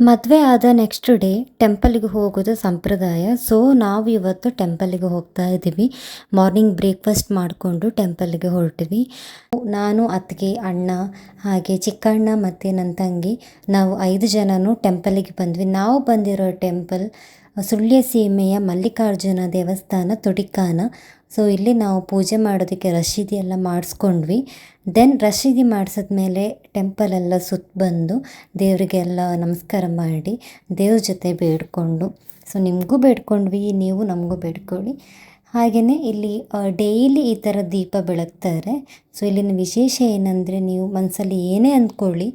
ಮದುವೆ ಆದ next day ಟೆಂಪಲಿಗೆ ಹೋಗೋದು ಸಂಪ್ರದಾಯ. ಸೊ ನಾವು ಇವತ್ತು ಟೆಂಪಲಿಗೆ ಹೋಗ್ತಾ ಇದ್ದೀವಿ. ಮಾರ್ನಿಂಗ್ ಬ್ರೇಕ್ಫಾಸ್ಟ್ ಮಾಡಿಕೊಂಡು ಟೆಂಪಲಿಗೆ ಹೊರಟಿವಿ. ನಾನು, ಅತ್ತಿಗೆ, ಅಣ್ಣ, ಹಾಗೆ ಚಿಕ್ಕಣ್ಣ ಮತ್ತು ನನ್ನ ತಂಗಿ, ನಾವು ಐದು ಜನನೂ ಟೆಂಪಲಿಗೆ ಬಂದ್ವಿ. ನಾವು ಬಂದಿರೋ ಟೆಂಪಲ್ ಸುಳ್ಯ ಸೀಮೆಯ ಮಲ್ಲಿಕಾರ್ಜುನ ದೇವಸ್ಥಾನ, ತೊಡಿಕಾನ. ಸೊ ಇಲ್ಲಿ ನಾವು ಪೂಜೆ ಮಾಡೋದಕ್ಕೆ ರಶೀದಿ ಎಲ್ಲ ಮಾಡಿಸ್ಕೊಂಡ್ವಿ. ದೆನ್ ರಶೀದಿ ಟೆಂಪಲ್ ಎಲ್ಲ ಸುತ್ತ ಬಂದು ದೇವರಿಗೆಲ್ಲ ನಮಸ್ಕಾರ ಮಾಡಿ ದೇವ್ರ ಜೊತೆ ಬೇಡ್ಕೊಂಡು. ಸೊ ನಿಮಗೂ ಬೇಡ್ಕೊಂಡ್ವಿ, ನೀವು ನಮಗೂ ಬೇಡ್ಕೊಳ್ಳಿ. ಹಾಗೆಯೇ ಇಲ್ಲಿ ಡೈಲಿ ಈ ಥರ ದೀಪ ಬೆಳಗ್ತಾರೆ. ಸೊ ಇಲ್ಲಿನ ವಿಶೇಷ ಏನಂದರೆ ನೀವು ಮನಸ್ಸಲ್ಲಿ ಏನೇ ಅಂದ್ಕೊಳ್ಳಿ,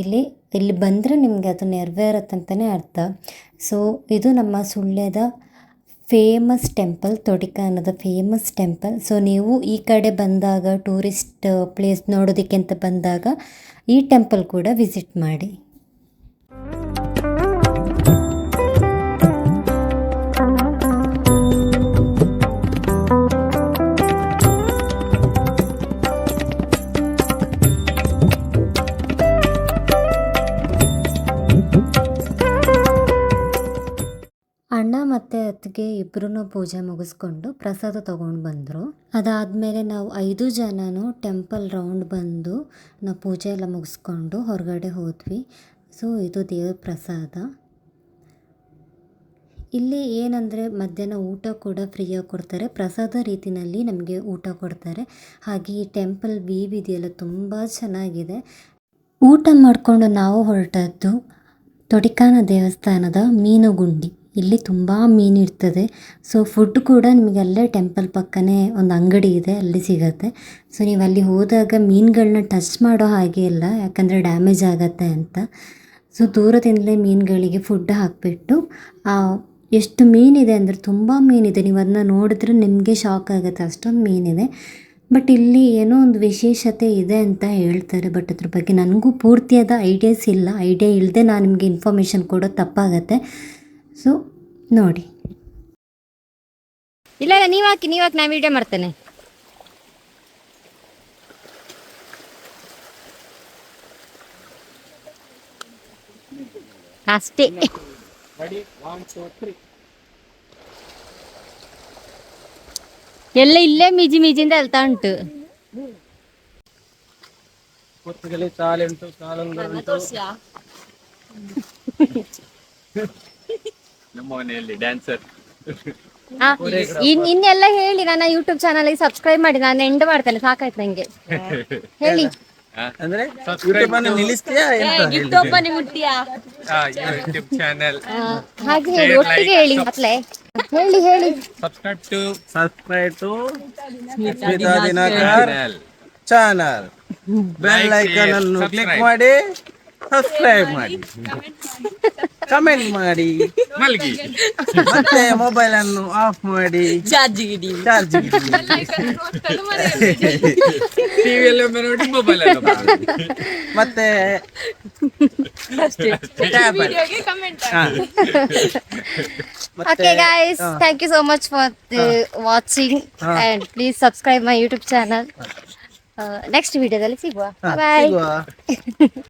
ಇಲ್ಲಿ ಇಲ್ಲಿ ಬಂದರೆ ನಿಮಗೆ ಅದು ನೆರವೇರತ್ತಂತಲೇ ಅರ್ಥ. ಸೊ ಇದು ನಮ್ಮ ಸುಳ್ಯದ ಫೇಮಸ್ ಟೆಂಪಲ್ ತೊಡಿಕಾನದ ಫೇಮಸ್ ಟೆಂಪಲ್ ಸೊ ನೀವು ಈ ಕಡೆ ಬಂದಾಗ ಟೂರಿಸ್ಟ್ ಪ್ಲೇಸ್ ನೋಡೋದಕ್ಕೆ ಅಂತ ಬಂದಾಗ ಈ ಟೆಂಪಲ್ ಕೂಡ ವಿಸಿಟ್ ಮಾಡಿ. ಅಣ್ಣ ಮತ್ತು ಅತ್ತಿಗೆ ಇಬ್ಬರೂ ಪೂಜೆ ಮುಗಿಸ್ಕೊಂಡು ಪ್ರಸಾದ ತೊಗೊಂಡು ಬಂದರು. ಅದಾದಮೇಲೆ ನಾವು ಐದು ಜನನೂ ಟೆಂಪಲ್ ರೌಂಡ್ ಬಂದು ನಾವು ಪೂಜೆ ಎಲ್ಲ ಮುಗಿಸ್ಕೊಂಡು ಹೊರಗಡೆ ಹೋದ್ವಿ. ಸೊ, ಇದು ದೇವ್ರ ಪ್ರಸಾದ. ಇಲ್ಲಿ ಏನಂದರೆ, ಮಧ್ಯಾಹ್ನ ಊಟ ಕೂಡ ಫ್ರೀಯಾಗಿ ಕೊಡ್ತಾರೆ. ಪ್ರಸಾದ ರೀತಿಯಲ್ಲಿ ನಮಗೆ ಊಟ ಕೊಡ್ತಾರೆ. ಹಾಗೆ ಈ ಟೆಂಪಲ್ ವೀವ್ ಇದೆಯಲ್ಲ, ತುಂಬ ಚೆನ್ನಾಗಿದೆ. ಊಟ ಮಾಡಿಕೊಂಡು ನಾವು ಹೊರಟದ್ದು ತೊಡಿಕಾನ ದೇವಸ್ಥಾನದ ಮೀನುಗುಂಡಿ. ಇಲ್ಲಿ ತುಂಬ ಮೀನು ಇರ್ತದೆ. ಸೊ ಫುಡ್ ಕೂಡ ನಿಮಗೆ ಅಲ್ಲೇ ಟೆಂಪಲ್ ಪಕ್ಕನೇ ಒಂದು ಅಂಗಡಿ ಇದೆ, ಅಲ್ಲಿ ಸಿಗುತ್ತೆ. ಸೊ ನೀವು ಅಲ್ಲಿ ಹೋದಾಗ ಮೀನುಗಳನ್ನ ಟಚ್ ಮಾಡೋ ಹಾಗೆ ಇಲ್ಲ, ಯಾಕಂದರೆ ಡ್ಯಾಮೇಜ್ ಆಗತ್ತೆ ಅಂತ. ಸೊ ದೂರದಿಂದಲೇ ಮೀನುಗಳಿಗೆ ಫುಡ್ ಹಾಕಿಬಿಟ್ಟು ಎಷ್ಟು ಮೀನಿದೆ ಅಂದರೆ ತುಂಬ ಮೀನಿದೆ. ನೀವು ಅದನ್ನ ನೋಡಿದ್ರೆ ನಿಮಗೆ ಶಾಕ್ ಆಗುತ್ತೆ, ಅಷ್ಟೊಂದು ಮೀನಿದೆ. ಬಟ್ ಇಲ್ಲಿ ಏನೋ ಒಂದು ವಿಶೇಷತೆ ಇದೆ ಅಂತ ಹೇಳ್ತಾರೆ ಬಟ್ ಅದ್ರ ಬಗ್ಗೆ ನನಗೂ ಪೂರ್ತಿಯಾದ ಐಡಿಯಾಸ್ ಇಲ್ಲ. ಐಡಿಯಾ ಇಲ್ಲದೆ ನಾನು ನಿಮಗೆ ಇನ್ಫಾರ್ಮೇಷನ್ ಕೊಡೋದು ತಪ್ಪಾಗತ್ತೆ. ಸೊ ನೋಡಿ. ಇಲ್ಲ ಇಲ್ಲ ನೀವು ಹಾಕಿ ನೀವು ಹಾಕಿ ನಾನು ವೀಡಿಯೋ ಮಾಡ್ತೇನೆ. ಅಷ್ಟೇ. ಎಲ್ಲ ಇಲ್ಲೇ ಮಿಜಿ ಮಿಜಿಂದ ಹೇಳ್ತಾ ಉಂಟು. ಕಾಲೊಂದು ಉಂಟು ನಮ್ಮ ಮನೆಯಲ್ಲಿ ಡ್ಯಾನ್ಸರ್ ಆ, ಇನ್ ಇನ್ನೆಲ್ಲ ಹೇಳಿ ನನ್ನ ಯೂಟ್ಯೂಬ್ ಚಾನಲ್ ಸಬ್ಸ್ಕ್ರೈಬ್ ಮಾಡಿ ನಾನು ಎಂಡ್ ಮಾಡ್ತೇನೆ ಸಾಕಾಯ್ತು ನಂಗೆ. ಹೇಳಿ. ಅಂದ್ರೆ ಯೂಟ್ಯೂಬ್ ಅನ್ನು ನಿಲ್ಲಿಸ್ತೀಯಾ ಎಂತ ಯೂಟ್ಯೂಬ್ ಚಾನೆಲ್ ಆ, ಹಾಗೆ ಹೇಳಿ ಒಟ್ಟಿಗೆ ಹೇಳಿ ಮತ್ಲೆ ಹೇಳಿ ಹೇಳಿ. Subscribe to subscribe to Smita Dinakar channel bell icon ಅನ್ನು ಕ್ಲಿಕ್ ಮಾಡಿ ಸಬ್ಸ್ಕ್ರೈಬ್ ಮಾಡಿ. ಕಮೆಂಟ್ ಮಾಡಿ. ಮಲ್ಗಿ. ಮತ್ತೆ ಮೊಬೈಲ್ ಅನ್ನು ಆಫ್ ಮಾಡಿ. ಚಾರ್ಜ್ ಇಡಿ. ಚಾರ್ಜ್ ನೋಡಿ ಮೊಬೈಲ್ ಮತ್ತೆ okay guys thank you so much for the watching and please subscribe my YouTube channel next ವಿಡಿಯೋದಲ್ಲಿ ಸಿಗುವ. ಬಾಯ್